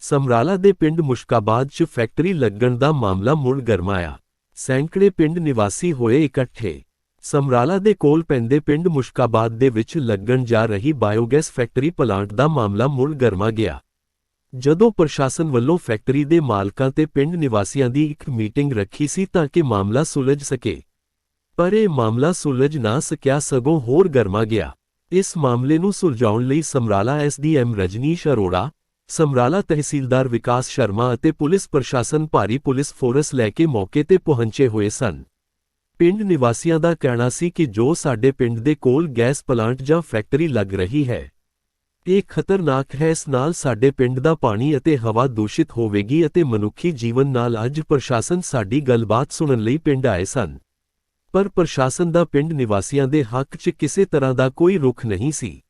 ਸਮਰਾਲਾ ਦੇ ਪਿੰਡ ਮੁਸ਼ਕਾਬਾਦ 'ਚ ਫੈਕਟਰੀ ਲੱਗਣ ਦਾ ਮਾਮਲਾ ਮੁੜ ਗਰਮਾਇਆ। ਸੈਂਕੜੇ ਪਿੰਡ ਨਿਵਾਸੀ ਹੋਏ ਇਕੱਠੇ। ਸਮਰਾਲਾ ਦੇ ਕੋਲ ਪੈਂਦੇ ਪਿੰਡ ਮੁਸ਼ਕਾਬਾਦ ਦੇ ਵਿੱਚ ਲੱਗਣ ਜਾ ਰਹੀ ਬਾਇਓਗੈਸ ਫੈਕਟਰੀ ਪਲਾਂਟ ਦਾ ਮਾਮਲਾ ਮੁੜ ਗਰਮਾ ਗਿਆ। ਜਦੋਂ ਪ੍ਰਸ਼ਾਸਨ ਵੱਲੋਂ ਫੈਕਟਰੀ ਦੇ ਮਾਲਕਾਂ ਤੇ ਪਿੰਡ ਨਿਵਾਸੀਆਂ ਦੀ ਇੱਕ ਮੀਟਿੰਗ ਰੱਖੀ ਸੀ ਤਾਂ ਕਿ ਮਾਮਲਾ ਸੁਲਝ ਸਕੇ। ਪਰ ਇਹ ਮਾਮਲਾ ਸੁਲਝ ਨਾ ਸਕਿਆ ਸਗੋਂ ਹੋਰ ਗਰਮਾ ਗਿਆ। ਇਸ ਮਾਮਲੇ ਨੂੰ ਸੁਲਝਾਉਣ ਲਈ ਸਮਰਾਲਾ ਐਸਡੀਐਮ ਰਜਨੀਸ਼ ਅਰੋੜਾ ਸਮਰਾਲਾ ਤਹਿਸੀਲਦਾਰ ਵਿਕਾਸ ਸ਼ਰਮਾ ਅਤੇ ਪੁਲਿਸ ਪ੍ਰਸ਼ਾਸਨ ਭਾਰੀ ਪੁਲਿਸ ਫੋਰਸ ਲੈ ਕੇ ਮੌਕੇ ਤੇ ਪਹੁੰਚੇ ਹੋਏ ਸਨ। ਪਿੰਡ ਨਿਵਾਸੀਆਂ ਦਾ ਕਹਿਣਾ ਸੀ ਕਿ ਜੋ ਸਾਡੇ ਪਿੰਡ ਦੇ ਕੋਲ ਗੈਸ ਪਲਾਂਟ ਜਾਂ ਫੈਕਟਰੀ ਲੱਗ ਰਹੀ ਹੈ, ਇਹ ਖਤਰਨਾਕ ਹੈ। ਇਸ ਨਾਲ ਸਾਡੇ ਪਿੰਡ ਦਾ ਪਾਣੀ ਅਤੇ ਹਵਾ ਦੂਸ਼ਿਤ ਹੋਵੇਗੀ ਅਤੇ ਮਨੁੱਖੀ ਜੀਵਨ ਨਾਲ ਅੱਜ ਪ੍ਰਸ਼ਾਸਨ ਸਾਡੀ ਗੱਲਬਾਤ ਸੁਣਨ ਲਈ ਪਿੰਡ ਆਏ ਸਨ। ਪਰ ਪ੍ਰਸ਼ਾਸਨ ਦਾ ਪਿੰਡ ਨਿਵਾਸੀਆਂ ਦੇ ਹੱਕ 'ਚ ਕਿਸੇ ਤਰ੍ਹਾਂ ਦਾ ਕੋਈ ਰੁਖ ਨਹੀਂ ਸੀ,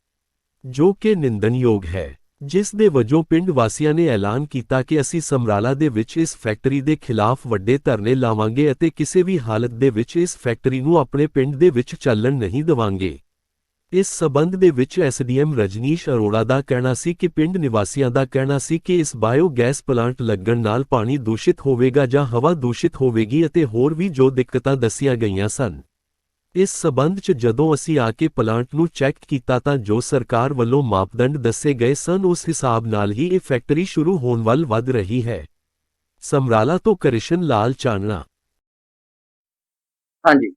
ਜੋ ਕਿ ਨਿੰਦਣਯੋਗ ਹੈ। ਜਿਸ ਦੇ ਵਜੋਂ ਪਿੰਡ ਵਾਸੀਆਂ ਨੇ ਐਲਾਨ ਕੀਤਾ ਕਿ ਅਸੀਂ ਸਮਰਾਲਾ ਦੇ ਵਿੱਚ ਇਸ ਫੈਕਟਰੀ ਦੇ ਖਿਲਾਫ ਵੱਡੇ ਧਰਨੇ ਲਾਵਾਂਗੇ ਅਤੇ ਕਿਸੇ ਵੀ ਹਾਲਤ ਦੇ ਵਿੱਚ ਇਸ ਫੈਕਟਰੀ ਨੂੰ ਆਪਣੇ ਪਿੰਡ ਦੇ ਵਿੱਚ ਚੱਲਣ ਨਹੀਂ ਦੇਵਾਂਗੇ। ਇਸ ਸਬੰਧ ਦੇ ਵਿੱਚ ਐਸਡੀਐਮ ਰਜਨੀਸ਼ ਅਰੋੜਾ ਦਾ ਕਹਿਣਾ ਸੀ ਕਿ ਪਿੰਡ ਨਿਵਾਸੀਆਂ ਦਾ ਕਹਿਣਾ ਸੀ ਕਿ ਇਸ ਬਾਇਓਗੈਸ ਪਲਾਂਟ ਲੱਗਣ ਨਾਲ ਪਾਣੀ ਦੂਸ਼ਿਤ ਹੋਵੇਗਾ ਜਾਂ ਹਵਾ ਦੂਸ਼ਿਤ ਹੋਵੇਗੀ ਅਤੇ ਹੋਰ ਵੀ ਜੋ ਦਿੱਕਤਾਂ ਦੱਸੀਆਂ ਗਈਆਂ ਸਨ। ਇਸ ਸਬੰਧ 'ਚ ਜਦੋਂ ਅਸੀਂ ਆ ਕੇ ਪਲਾਂਟ ਨੂੰ ਚੈੱਕ ਕੀਤਾ ਤਾਂ ਜੋ ਸਰਕਾਰ ਵੱਲੋਂ ਮਾਪਦੰਡ ਦੱਸੇ ਗਏ ਸਨ ਉਸ ਹਿਸਾਬ ਨਾਲ ਹੀ ਇਹ ਫੈਕਟਰੀ ਸ਼ੁਰੂ ਹੋਣ ਵੱਲ ਵੱਧ ਰਹੀ ਹੈ। ਸਮਰਾਲਾ ਤੋਂ ਕ੍ਰਿਸ਼ਨ ਲਾਲ ਚਾਨਣਾ। ਹਾਂਜੀ।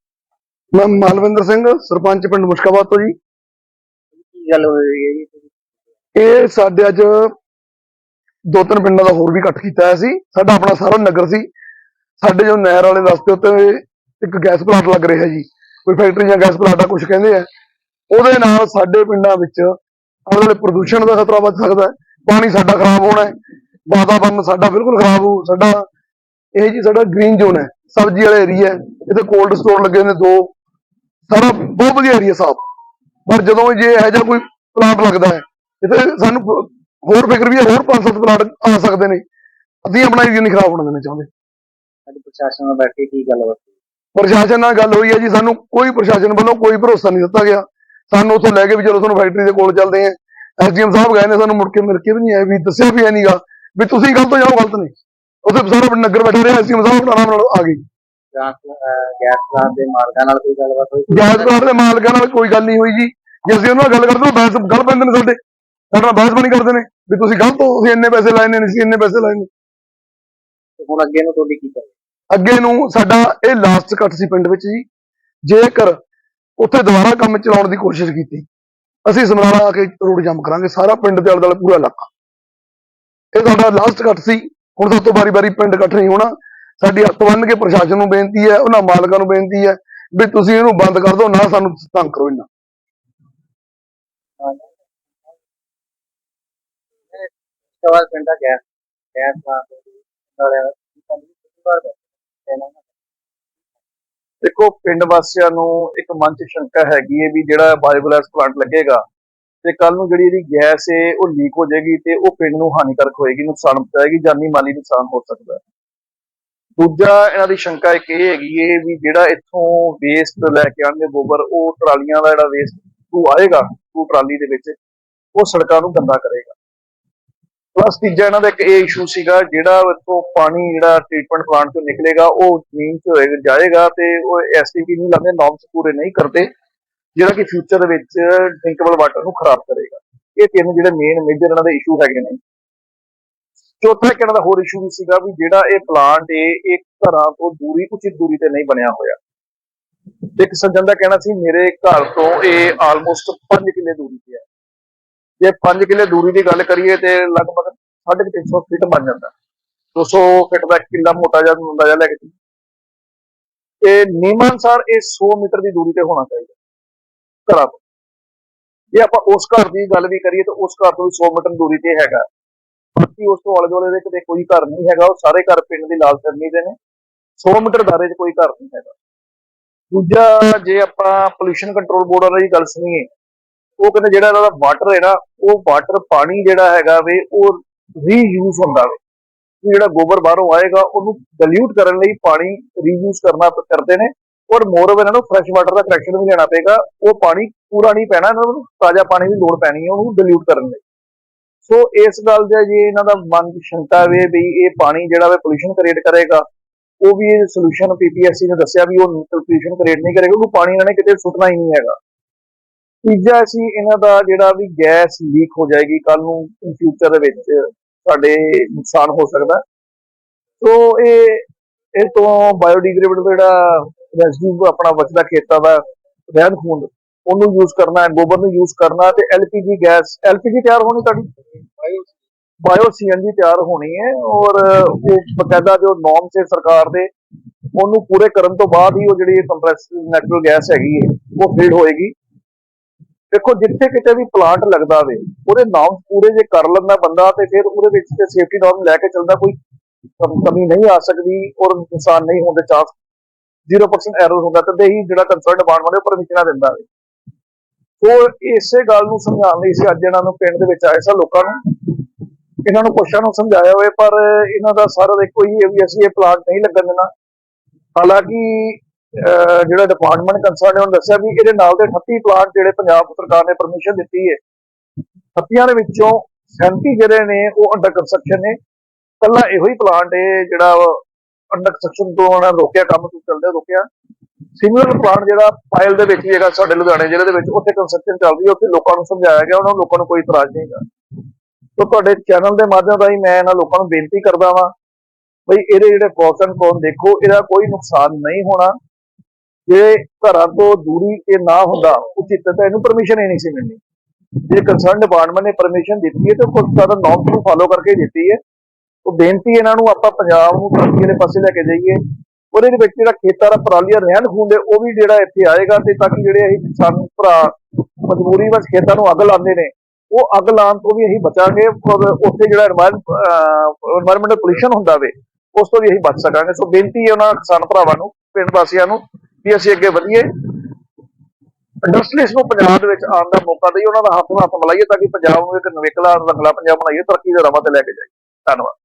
ਮੈਂ ਮਾਲਵਿੰਦਰ ਸਿੰਘ ਸਰਪੰਚ ਪਿੰਡ ਮੁਸ਼ਕਾਬਾਦ ਤੋਂ ਜੀ। ਕੀ ਗੱਲ ਹੋਈ ਹੈ ਜੀ? ਇਹ ਸਾਡੇ ਅੱਜ ਦੋ ਤਿੰਨ ਪਿੰਡਾਂ ਦਾ ਹੋਰ ਵੀ ਇਕੱਠ ਕੀਤਾ ਹੋਇਆ ਸੀ। ਸਾਡਾ ਆਪਣਾ ਸਾਰਾ ਨਗਰ ਸੀ। ਸਾਡੇ ਜੋ ਨਹਿਰ ਵਾਲੇ ਰਸਤੇ ਉੱਤੇ ਇੱਕ ਗੈਸ ਪਲਾਂਟ ਲੱਗ ਰਿਹਾ ਜੀ। ਕੋਈ ਫੈਕਟਰੀ ਜਾਂ ਗੈਸ ਪਲਾਂਟ ਕੁਝ ਕਹਿੰਦੇ ਆ। ਉਹਦੇ ਨਾਲ ਸਾਡੇ ਪਿੰਡਾਂ ਵਿੱਚ ਆਉਣ ਪ੍ਰਦੂਸ਼ਣ ਦਾ ਖਤਰਾ ਵੱਧ ਸਕਦਾ ਹੈ। ਪਾਣੀ ਸਾਡਾ ਖਰਾਬ ਹੋਣਾ ਹੈ। ਵਾਤਾਵਰਨ ਸਾਡਾ ਬਿਲਕੁਲ ਖਰਾਬ ਹੋ, ਸਾਡਾ ਇਹ ਜੀ ਸਾਡਾ ਗ੍ਰੀਨ ਜ਼ੋਨ ਹੈ। ਸਬਜ਼ੀ ਵਾਲਾ ਏਰੀਆ ਇੱਥੇ ਕੋਲਡ ਸਟੋਰ ਲੱਗੇ ਨੇ ਦੋ। ਸਾਰਾ ਬਹੁਤ ਵਧੀਆ ਏਰੀਆ ਸਾਫ਼। ਪਰ ਜਦੋਂ ਜੇ ਇਹੋ ਜਿਹਾ ਕੋਈ ਪਲਾਂਟ ਲੱਗਦਾ ਹੈ, ਇੱਥੇ ਸਾਨੂੰ ਹੋਰ ਫਿਕਰ ਵੀ ਹੈ, ਹੋਰ ਪੰਜ ਸੱਤ ਪਲਾਂਟ ਆ ਸਕਦੇ ਨੇ। ਅਸੀਂ ਆਪਣਾ ਏਰੀਆ ਨਹੀਂ ਖਰਾਬ ਹੋਣ ਦੇਣਾ ਚਾਹੁੰਦੇ। ਅੱਜ ਪ੍ਰਸ਼ਾਸਨ ਨਾਲ ਬੈਠ ਕੇ ਕੀ ਗੱਲ ਹੋਈ ਪ੍ਰਸ਼ਾਸਨ ਨਾਲ ਗੱਲ ਹੋਈ ਹੈ ਜੀ ਸਾਨੂੰ ਕੋਈ ਪ੍ਰਸ਼ਾਸਨ ਵੱਲੋਂ ਕੋਈ ਭਰੋਸਾ ਨਹੀਂ ਦਿੱਤਾ ਗਿਆ। ਸਾਨੂੰ ਉੱਥੋਂ ਲੈ ਕੇ ਵੀ ਚਲੋ ਤੁਹਾਨੂੰ ਫੈਕਟਰੀ ਦੇ ਕੋਲ ਚੱਲਦੇ ਆਂ ਐਸਡੀਐਮ ਸਾਹਿਬ ਗਏ ਨੇ ਸਾਨੂੰ ਮੁੜ ਕੇ ਮਿਲ ਕੇ ਵੀ ਨਹੀਂ ਆਏ ਵੀ ਦੱਸਿਆ ਵੀ ਹੈ ਨਹੀਂਗਾ ਵੀ ਤੁਸੀਂ ਗਲਤ ਜਾਓ ਗਲਤ ਨਹੀਂ। ਉੱਥੇ ਸਾਰਾ ਨਗਰ ਬੈਠੇ ਰਿਹਾ ਐਸਡੀਐਮ ਸਾਹਿਬ ਆਰਾਮ ਨਾਲ ਆ ਗਏ। ਗੈਸ ਗੈਸ ਪਲਾਂਟ ਦੇ ਮਾਲਕਾਂ ਨਾਲ ਕੋਈ ਗੱਲਬਾਤ ਹੋਈ? ਗੈਸ ਪਲਾਂਟ ਦੇ ਮਾਲਕਾਂ ਨਾਲ ਕੋਈ ਗੱਲ ਨਹੀਂ ਹੋਈ ਜੀ। ਜੇ ਅਸੀਂ ਉਹਨਾਂ ਨਾਲ ਗੱਲ ਕਰਦੇ ਹਾਂ ਬਹਿਸ ਗੱਲ ਪੈਂਦੇ ਨੇ ਸਾਡੇ। ਸਾਡੇ ਨਾਲ ਬਹਿਸ ਬਣੀ ਕਰਦੇ ਨੇ ਵੀ ਤੁਸੀਂ ਗਲਤ ਹੋ ਤੁਸੀਂ ਇੰਨੇ ਪੈਸੇ ਲਾਏ ਨੇ ਨਹੀਂ ਇੰਨੇ ਪੈਸੇ ਲਾਏ ਨੇ। ਹੁਣ ਅੱਗੇ ਨੂੰ ਤੁਹਾਡੀ ਕੀ ਕਰ ਅੱਗੇ ਨੂੰ ਸਾਡਾ ਇਹ ਲਾਸਟ ਕੱਟ ਸੀ ਪਿੰਡ ਵਿੱਚ ਜੀ। ਜੇਕਰ ਉੱਥੇ ਦੁਬਾਰਾ ਕੰਮ ਚਲਾਉਣ ਦੀ ਕੋਸ਼ਿਸ਼ ਕੀਤੀ, ਅਸੀਂ ਸਮਰਾਲਾ ਆ ਕੇ ਰੋਡ ਜੰਮ ਕਰਾਂਗੇ, ਸਾਰਾ ਪਿੰਡ ਦੇ ਆਲੇ ਦੁਆਲੇ ਪੂਰਾ ਇਲਾਕਾ। ਇਹ ਸਾਡਾ ਲਾਸਟ ਕੱਟ ਸੀ। ਹੁਣ ਸਾਡੇ ਤੋਂ ਬਾਰੀ-ਬਾਰੀ ਪਿੰਡ ਇਕੱਠ ਨਹੀਂ ਹੋਣਾ। ਸਾਡੀ ਹੱਥ ਬੰਨ੍ਹ ਕੇ ਪ੍ਰਸ਼ਾਸਨ ਨੂੰ ਬੇਨਤੀ ਹੈ, ਉਹਨਾਂ ਮਾਲਕਾਂ ਨੂੰ ਬੇਨਤੀ ਹੈ ਵੀ ਤੁਸੀਂ ਇਹਨੂੰ ਬੰਦ ਕਰ ਦਿਓ, ਨਾ ਸਾਨੂੰ ਤੰਗ ਕਰੋ ਇੰਨਾ। ਉਸ ਤੋਂ ਬਾਅਦ ਗੈਸ ਗੈਸ ਪਲਾਂਟ ਵਾਲਿਆਂ ਦੇਖੋ, ਪਿੰਡ ਵਾਸੀਆਂ ਨੂੰ ਇੱਕ ਮਨ 'ਚ ਸ਼ੰਕਾ ਹੈਗੀ ਹੈ ਵੀ ਜਿਹੜਾ ਬਾਇਓਗੈਸ ਪਲਾਂਟ ਲੱਗੇਗਾ ਤੇ ਕੱਲ ਨੂੰ ਜਿਹੜੀ ਇਹਦੀ ਗੈਸ ਹੈ ਉਹ ਲੀਕ ਹੋ ਜਾਏਗੀ ਤੇ ਉਹ ਪਿੰਡ ਨੂੰ ਹਾਨੀਕਾਰਕ ਹੋਏਗੀ, ਨੁਕਸਾਨ ਪਹੁੰਚਾਏਗੀ, ਜਾਨੀ ਮਾਲੀ ਨੁਕਸਾਨ ਹੋ ਸਕਦਾ। ਹੈ ਦੂਜਾ ਇਹਨਾਂ ਦੀ ਸ਼ੰਕਾ ਇੱਕ ਇਹ ਹੈਗੀ ਹੈ ਵੀ ਜਿਹੜਾ ਇੱਥੋਂ ਵੇਸਟ ਲੈ ਕੇ ਆਣਗੇ ਗੋਬਰ, ਉਹ ਟਰਾਲੀਆਂ ਦਾ ਜਿਹੜਾ ਵੇਸਟ ਟੂ ਆਏਗਾ ਟੂ ਟਰਾਲੀ ਦੇ ਵਿੱਚ, ਉਹ ਸੜਕਾਂ ਨੂੰ ਗੰਦਾ ਕਰੇਗਾ। ਪਲੱਸ ਤੀਜਾ ਇਹਨਾਂ ਦਾ ਇੱਕ ਇਹ ਇਸ਼ੂ ਸੀਗਾ, ਜਿਹੜਾ ਇੱਥੋਂ ਪਾਣੀ ਜਿਹੜਾ ਟ੍ਰੀਟਮੈਂਟ ਪਲਾਂਟ ਤੋਂ ਨਿਕਲੇਗਾ, ਉਹ ਜ਼ਮੀਨ 'ਚ ਹੋਏਗਾ, ਜਾਏਗਾ ਤੇ ਉਹ ਐਸਟੀਪੀ ਨਹੀਂ ਲਾਉਂਦੇ ਨੋਰਮਸ ਪੂਰੇ ਨਹੀਂ ਕਰਦੇ, ਜਿਹੜਾ ਕਿ ਫਿਊਚਰ ਦੇ ਵਿੱਚ ਡਰਿੰਕੇਬਲ ਵਾਟਰ ਨੂੰ ਖਰਾਬ ਕਰੇਗਾ। ਇਹ ਤਿੰਨ ਜਿਹੜੇ ਮੇਨ ਮੇਜਰ ਇਹਨਾਂ ਦੇ ਇਸ਼ੂ ਹੈਗੇ ਨੇ। ਚੌਥਾ ਇੱਕ ਇਹਨਾਂ ਦਾ ਹੋਰ ਇਸ਼ੂ ਵੀ ਸੀਗਾ ਵੀ ਜਿਹੜਾ ਇਹ ਪਲਾਂਟ ਏ ਇਹ ਘਰਾਂ ਤੋਂ ਦੂਰੀ ਉਚਿਤ ਦੂਰੀ ਤੇ ਨਹੀਂ ਬਣਿਆ ਹੋਇਆ। ਇੱਕ ਸੱਜਣ ਦਾ ਕਹਿਣਾ ਸੀ, ਮੇਰੇ ਘਰ ਤੋਂ ਇਹ ਆਲਮੋਸਟ 5 ਕਿੱਲੇ ਦੂਰੀ ਤੇ ਹੈ। ਜੇ 5 ਕਿੱਲੇ ਦੂਰੀ ਦੀ ਗੱਲ ਕਰੀਏ ਤੇ ਲਗਭਗ 350 ਫੀਟ ਬਣ ਜਾਂਦਾ। 200 ਫੀਟ ਦਾ ਇੱਕ ਕਿੱਲਾ ਮੋਟਾ ਜਿਹਾ ਮੁੰਡਾ ਜਿਹਾ ਲੈ ਕੇ ਇਹ ਤੇ ਨਿਯਮਾਂ ਅਨੁਸਾਰ ਇਹ 100 ਮੀਟਰ ਦੀ ਦੂਰੀ ਤੇ ਹੋਣਾ ਚਾਹੀਦਾ। ਘਰਾਂ ਤੋਂ। ਜੇ ਆਪਾਂ ਉਸ ਘਰ ਦੀ ਗੱਲ ਵੀ ਕਰੀਏ ਤਾਂ ਉਸ ਘਰ ਤੋਂ ਵੀ 100 ਮੀਟਰ ਦੂਰੀ ਤੇ ਹੈਗਾ। ਬਾਕੀ ਉਸ ਤੋਂ ਆਲੇ ਦੁਆਲੇ ਦੇ ਕਿਤੇ ਕੋਈ ਘਰ ਨਹੀਂ ਹੈਗਾ, ਉਹ ਸਾਰੇ ਘਰ ਪਿੰਡ ਦੀ ਲਾਲ ਕਰਨੀ ਦੇ ਨੇ। 100 ਮੀਟਰ ਦਾਇਰੇ 'ਚ ਕੋਈ ਘਰ ਨਹੀਂ ਹੈਗਾ। ਦੂਜਾ, ਜੇ ਆਪਾਂ ਪੋਲੂਸ਼ਨ ਕੰਟਰੋਲ ਬੋਰਡ ਵਾਲੀ ਗੱਲ ਸੁਣੀਏ ਉਹ ਕਹਿੰਦੇ ਜਿਹੜਾ ਇਹਨਾਂ ਦਾ ਵਾਟਰ ਹੈ ਨਾ, ਉਹ ਵਾਟਰ ਪਾਣੀ ਜਿਹੜਾ ਹੈਗਾ ਵੇ ਉਹ ਰੀਯੂਜ਼ ਹੁੰਦਾ ਵੇ। ਵੀ ਜਿਹੜਾ ਗੋਬਰ ਬਾਹਰੋਂ ਆਏਗਾ, ਉਹਨੂੰ ਡਿਲੂਟ ਕਰਨ ਲਈ ਪਾਣੀ ਰੀਯੂਜ਼ ਕਰਨਾ ਕਰਦੇ ਨੇ ਔਰ ਮੋਰ ਇਹਨਾਂ ਨੂੰ ਫਰੈਸ਼ ਵਾਟਰ ਦਾ ਕਨੈਕਸ਼ਨ ਵੀ ਲੈਣਾ ਪਏਗਾ। ਉਹ ਪਾਣੀ ਪੂਰਾ ਨਹੀਂ ਪੈਣਾ, ਇਹਨਾਂ ਨੂੰ ਤਾਜ਼ਾ ਪਾਣੀ ਦੀ ਲੋੜ ਪੈਣੀ ਹੈ ਉਹਨੂੰ ਡਿਲੂਟ ਕਰਨ ਲਈ। ਸੋ ਇਸ ਗੱਲ ਦਾ ਜੇ ਇਹਨਾਂ ਦਾ ਮਨ ਸ਼ੰਕਾ ਵੇ ਵੀ ਇਹ ਪਾਣੀ ਜਿਹੜਾ ਵੇ ਪੋਲੂਸ਼ਨ ਕ੍ਰੀਏਟ ਕਰੇਗਾ, ਉਹ ਵੀ ਇਹ ਸੋਲੂਸ਼ਨ ਪੀਪੀਐਸਸੀ ਨੇ ਦੱਸਿਆ ਵੀ ਉਹ ਪੋਲੂਸ਼ਨ ਕ੍ਰੀਏਟ ਨਹੀਂ ਕਰੇਗਾ ਉਹ ਪਾਣੀ ਇਹਨਾਂ ਨੇ ਕਿਤੇ ਸੁੱਟਣਾ ਹੀ ਨਹੀਂ ਹੈਗਾ। ਤੀਜਾ ਸੀ ਇਹਨਾਂ ਦਾ ਜਿਹੜਾ ਵੀ ਗੈਸ ਲੀਕ ਹੋ ਜਾਏਗੀ ਕੱਲ ਨੂੰ ਇਨ ਫਿਊਚਰ ਦੇ ਵਿੱਚ ਸਾਡੇ ਨੁਕਸਾਨ ਹੋ ਸਕਦਾ। ਸੋ ਇਹ ਇਹ ਤੋਂ ਬਾਇਓਡੀਗ੍ਰੇਡੇਬਲ ਜਿਹੜਾ ਰੈਜ਼ਿਡਿਊ ਆਪਣਾ ਬਚਦਾ ਖੇਤਾਂ ਦਾ ਰਹਿੰਦ ਖੂੰਦ ਉਹਨੂੰ ਯੂਜ਼ ਕਰਨਾ ਹੈ ਗੋਬਰ ਨੂੰ ਯੂਜ਼ ਕਰਨਾ ਤੇ ਐਲਪੀਜੀ ਗੈਸ ਐਲਪੀਜੀ ਤਿਆਰ ਹੋਣੀ ਤੁਹਾਡੀ? ਬਾਇਓ ਸੀਐਨਜੀ ਤਿਆਰ ਹੋਣੀ ਹੈ ਔਰ ਉਹ ਬਕਾਇਦਾ ਜੋ ਨੋਰਮਸ ਹੈ ਸਰਕਾਰ ਦੇ ਉਹਨੂੰ ਪੂਰੇ ਕਰਨ ਤੋਂ ਬਾਅਦ ਹੀ ਉਹ ਜਿਹੜੀ ਕੰਪਰੈਸਡ ਨੈਚੁਰਲ ਗੈਸ ਹੈਗੀ ਹੈ ਉਹ ਫੀਡ ਹੋਏਗੀ। ਦੇਖੋ, ਜਿੱਥੇ ਕਿਤੇ ਵੀ ਪਲਾਂਟ ਲੱਗਦਾ ਵੇ, ਉਹਦੇ ਨਾਮ ਪੂਰੇ ਜੇ ਕਰ ਲੈਂਦਾ ਬੰਦਾ ਤੇ ਫਿਰ ਉਹਦੇ ਵਿੱਚ ਤੇ ਸੇਫਟੀ ਨਾਰਮ ਲੈ ਕੇ ਚੱਲਦਾ, ਕੋਈ ਕਮੀ ਨਹੀਂ ਆ ਸਕਦੀ ਔਰ ਨੁਕਸਾਨ ਨਹੀਂ ਹੋਣ ਦੇ ਚਾਂਸ 0% ਐਰਰ ਹੁੰਦਾ ਤੇ ਹੀ ਜਿਹੜਾ ਕੰਸਰਨ ਡਿਪਾਰਟਮੈਂਟ ਉਹ ਪਰਮਿਸ਼ਨਾਂ ਦਿੰਦਾ ਵੇ। ਸੋ ਇਸੇ ਗੱਲ ਨੂੰ ਸਮਝਾਉਣ ਲਈ ਸੀ, ਅੱਜ ਇਹਨਾਂ ਨੂੰ ਪਿੰਡ ਦੇ ਵਿੱਚ ਆਏ ਸਾਂ ਲੋਕਾਂ ਨੂੰ। ਇਹਨਾਂ ਨੂੰ ਕੁਛਾਂ ਨੂੰ ਸਮਝਾਇਆ ਹੋਵੇ ਪਰ ਇਹਨਾਂ ਦਾ ਸਾਰਾ ਦਾ ਹੀ ਹੈ ਵੀ ਅਸੀਂ ਇਹ ਪਲਾਂਟ ਨਹੀਂ ਲੱਗਣ ਦੇਣਾ। ਹਾਲਾਂਕਿ ਜਿਹੜਾ ਡਿਪਾਰਟਮੈਂਟ ਕੰਸਰਨ ਨੇ, ਉਹਨੇ ਦੱਸਿਆ ਵੀ ਇਹਦੇ ਨਾਲ ਦੇ 38 ਪਲਾਂਟ ਜਿਹੜੇ ਪੰਜਾਬ ਸਰਕਾਰ ਨੇ ਪਰਮਿਸ਼ਨ ਦਿੱਤੀ ਹੈ। 38 ਦੇ ਵਿੱਚੋਂ 37 ਜਿਹੜੇ ਨੇ, ਉਹ ਅੰਡਰ ਕੰਸਟਰਕਸ਼ਨ ਨੇ। ਕੱਲਾ ਇਹੋ ਹੀ ਪਲਾਂਟ ਹੈ ਜਿਹੜਾ ਅੰਡਰ ਕੰਸਟਰਕਸ਼ਨ ਤੋਂ ਉਹਨਾਂ ਰੋਕਿਆ, ਕੰਮ ਤੋਂ ਚੱਲਦੇ ਰੋਕਿਆ। ਸਿਮਿਲਰ ਪਲਾਂਟ ਜਿਹੜਾ ਪਾਇਲ ਦੇ ਵਿੱਚ ਵੀ ਹੈਗਾ ਸਾਡੇ ਲੁਧਿਆਣੇ ਜ਼ਿਲ੍ਹੇ ਦੇ ਵਿੱਚ, ਉੱਥੇ ਕੰਸਟਰਕਸ਼ਨ ਚੱਲਦੀ ਹੈ। ਉੱਥੇ ਲੋਕਾਂ ਨੂੰ ਸਮਝਾਇਆ ਗਿਆ, ਉਹਨਾਂ ਲੋਕਾਂ ਨੂੰ ਕੋਈ ਇਤਰਾਜ਼ ਨਹੀਂ ਹੈਗਾ। ਸੋ ਤੁਹਾਡੇ ਚੈਨਲ ਦੇ ਮਾਧਿਅਮ ਰਾਹੀਂ ਮੈਂ ਇਹਨਾਂ ਲੋਕਾਂ ਨੂੰ ਬੇਨਤੀ ਕਰਦਾ ਵਾਂ, ਬਈ ਇਹਦੇ ਜਿਹੜੇ ਪ੍ਰੋਸ ਐਂਡ ਦੇਖੋ, ਇਹਦਾ ਕੋਈ ਨੁਕਸਾਨ ਨਹੀਂ ਹੋਣਾ। ਜੇ ਘਰਾਂ ਤੋਂ ਦੂਰੀ ਇਹ ਨਾ ਹੁੰਦਾ, ਉਚਿਤ, ਤਾਂ ਇਹਨੂੰ ਪਰਮਿਸ਼ਨ ਹੀ ਨਹੀਂ ਸੀ ਮਿਲਣੀ। ਜੇ ਕੰਸਰਨ ਡਿਪਾਰਟਮੈਂਟ ਨੇ ਪਰਮਿਸ਼ਨ ਦਿੱਤੀ ਹੈ, ਤਾਂ ਕੁਝ ਸਾਰਾ ਨੌਰਮਸ ਨੂੰ ਫਾਲੋ ਕਰਕੇ ਦਿੱਤੀ ਹੈ। ਉਹ ਬੇਨਤੀ ਇਹਨਾਂ ਨੂੰ, ਆਪਾਂ ਪੰਜਾਬ ਨੂੰ ਤਰੱਕੀ ਦੇ ਪਾਸੇ ਲੈ ਕੇ ਜਾਈਏ। ਉਹਦੇ ਵਿੱਚ ਜਿਹੜਾ ਖੇਤਾਂ ਦਾ ਪਰਾਲੀ ਆ ਰਹਿਣ ਖੁੰਦੇ ਉਹ ਵੀ ਜਿਹੜਾ ਇੱਥੇ ਆਏਗਾ, ਤੇ ਤਾਂ ਕਿ ਜਿਹੜੇ ਅਸੀਂ ਕਿਸਾਨ ਭਰਾ, ਮਜਬੂਰੀ ਵਿੱਚ ਖੇਤਾਂ ਨੂੰ ਅੱਗ ਲਾਉਂਦੇ ਨੇ, ਉਹ ਅੱਗ ਲਾਉਣ ਤੋਂ ਵੀ ਅਸੀਂ ਬਚਾਂਗੇ ਔਰ ਉੱਥੇ ਜਿਹੜਾ এনवायरमेंट ਪੋਲੂਸ਼ਨ ਹੁੰਦਾ ਵੇ, ਉਸ ਤੋਂ ਵੀ ਅਸੀਂ ਬਚ ਸਕਾਂਗੇ। ਸੋ ਬੇਨਤੀ ਹੈ ਉਹਨਾਂ ਕਿਸਾਨ ਭਰਾਵਾਂ ਨੂੰ, ਪਿੰਡ ਵਾਸੀਆਂ ਨੂੰ ਵੀ ਅਸੀਂ ਅੱਗੇ ਵਧੀਏ। ਇੰਡਸਟਰੀਜ਼ ਨੂੰ ਪੰਜਾਬ ਦੇ ਵਿੱਚ ਆਉਣ ਦਾ ਮੌਕਾ ਦੇਈਏ, ਉਹਨਾਂ ਦਾ ਹੱਥ ਨਾਲ ਹੱਥ ਮਿਲਾਈਏ ਤਾਂ ਕਿ ਪੰਜਾਬ ਨੂੰ ਇੱਕ ਨਵੇਕਲਾ ਰੰਗਲਾ ਪੰਜਾਬ ਬਣਾਈਏ, ਤਰੱਕੀ ਦੇ ਰਾਹਾਂ ਤੇ ਲੈ ਕੇ ਜਾਈਏ। ਧੰਨਵਾਦ।